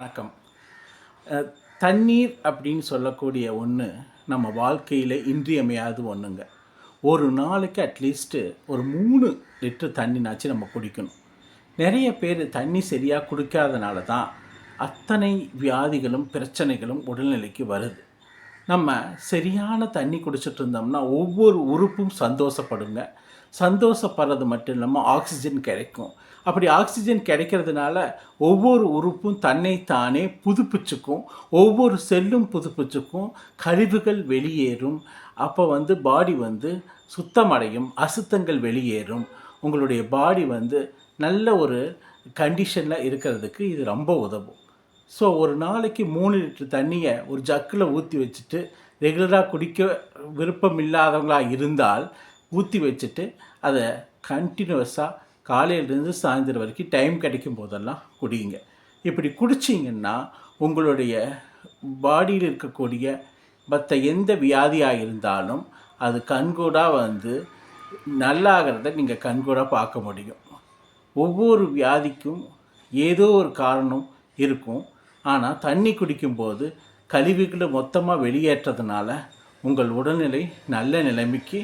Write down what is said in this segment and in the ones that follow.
வணக்கம். தண்ணீர் அப்படின்னு சொல்லக்கூடிய ஒன்று நம்ம வாழ்க்கையில் இன்றியமையாத ஒன்றுங்க ஒரு நாளைக்கு அட்லீஸ்ட்டு ஒரு மூணு லிட்டர் தண்ணினாச்சு நம்ம குடிக்கணும். நிறைய பேர் தண்ணி சரியாக குடிக்காதனால தான் அத்தனை வியாதிகளும் பிரச்சனைகளும் உடல்நிலைக்கு வருது. நம்ம சரியான தண்ணி குடிச்சிட்டு இருந்தோம்னா ஒவ்வொரு உறுப்பும் சந்தோஷப்படுங்க. சந்தோஷப்படுறது மட்டும் இல்லாமல் ஆக்சிஜன் கிடைக்கும். அப்படி ஆக்சிஜன் கிடைக்கிறதுனால ஒவ்வொரு உறுப்பும் தன்னைத்தானே புதுப்பிச்சுக்கும். ஒவ்வொரு செல்லும் புதுப்பிச்சுக்கும். கழிவுகள் வெளியேறும். அப்போ வந்து பாடி வந்து சுத்தமடையும். அசுத்தங்கள் வெளியேறும். உங்களுடைய பாடி வந்து நல்ல ஒரு கண்டிஷனில் இருக்கிறதுக்கு இது ரொம்ப உதவும். ஸோ ஒரு நாளைக்கு மூணு லிட்டர் தண்ணியை ஒரு ஜக்கில் ஊற்றி வச்சுட்டு ரெகுலராக குடிக்க விருப்பம் இல்லாதவங்களாக இருந்தால் ஊற்றி வச்சுட்டு அதை கண்டினியூஸாக காலையிலேருந்து சாயந்தரம் வரைக்கும் டைம் கிடைக்கும் போதெல்லாம் குடிங்க இப்படி குடிச்சிங்கன்னா உங்களுடைய பாடியில் இருக்கக்கூடிய மற்ற எந்த வியாதியாக இருந்தாலும் அது கண்கூடாக வந்து நல்லாகிறத நீங்கள் கண்கூடாக பார்க்க முடியும். ஒவ்வொரு வியாதிக்கும் ஏதோ ஒரு காரணம் இருக்கும். ஆனால் தண்ணி குடிக்கும்போது கழிவுகளை மொத்தமாக வெளியேற்றதுனால உங்கள் உடல்நிலை நல்ல நிலைமைக்கு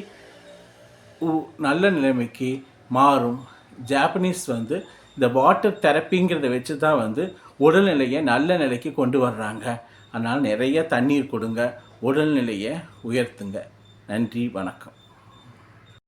நல்ல நிலைமைக்கு மாறும். ஜாப்பனீஸ் வந்து இந்த வாட்டர் தெரப்பிங்கிறத வச்சு தான் வந்து உடல்நிலையை நல்ல நிலைக்கு கொண்டு வர்றாங்க. அதனால் நிறைய தண்ணீர் கொடுங்க உடல்நிலையை உயர்த்துங்க. நன்றி வணக்கம்.